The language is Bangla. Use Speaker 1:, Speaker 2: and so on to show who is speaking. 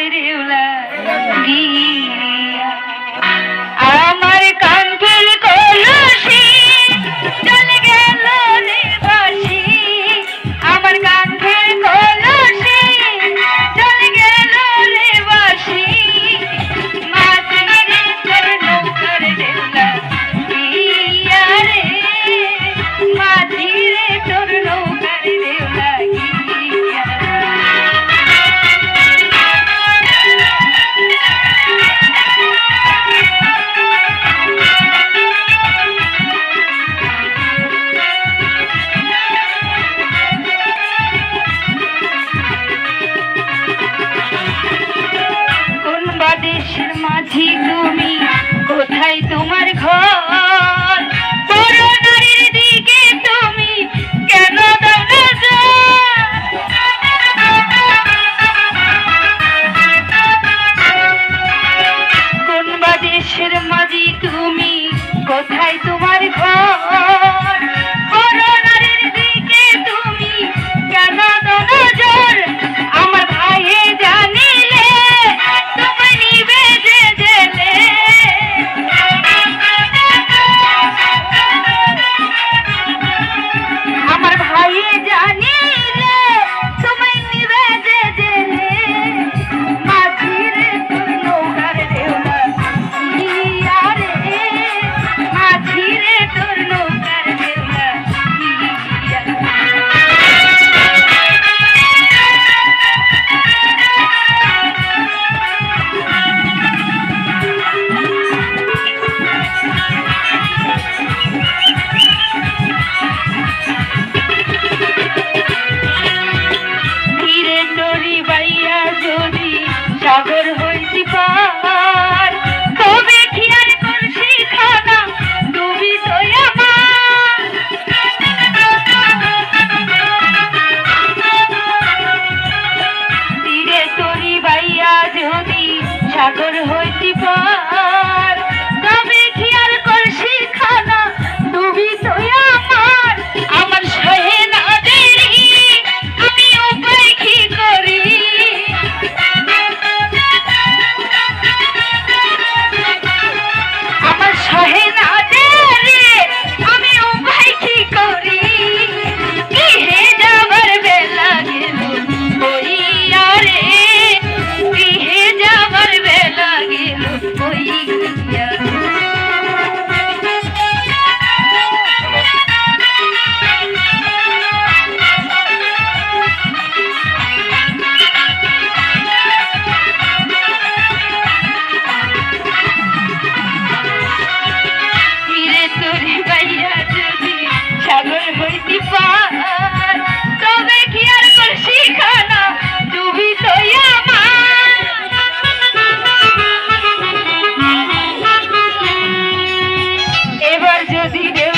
Speaker 1: বাড়ির রেউলা গিয়ে মাঝি তুমি কোথায় তোমার ঘর? নারীর দিকে কেন কোন বা দেশের সাগর হইতে পার। তবে ডুবি তরি বাইয়া যদি সাগর হইতে পার Medina.